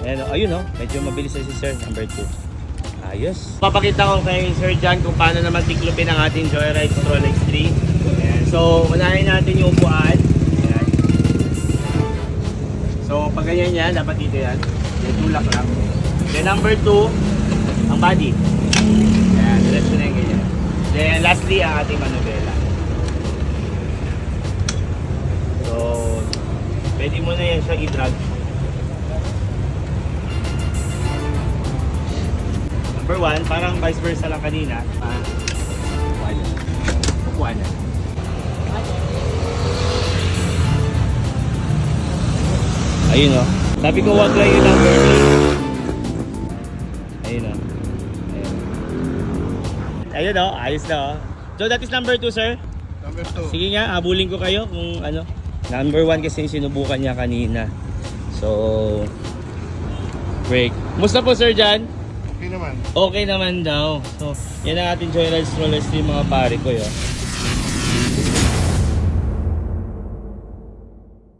Ayan, oh, ayun oh, medyo mabilis na si Sir, number 2. Ayos. Papakita ko kay Sir John kung paano naman tiklopin ang ating Joyride Stroll X3. Ayan. So, unahin natin yung upuan. Ayan. So, pag ganyan yan, dapat dito yan. Yan, tulak lang. Then, number 2, ang body. Ayan, diretso na yung ganyan. Then, lastly, ang ating manubela. So, pwede mo na yan siya i-drag. Number one, parang vice versa lang kanina. Ah, yan. Upuan yan. Ayun o. Sabi ko wag lang yung number Ayun o. Ayun. Ayun o, ayos na o. So that is number 2 sir. Number 2. Sige nga, habulin ko kayo kung ano. Number 1 kasi sinubukan niya kanina. So, break. Musta po Sir Jan? Okay naman. Okay naman daw. So, yan ang ating Joyride Strollers team mga pare ko yun.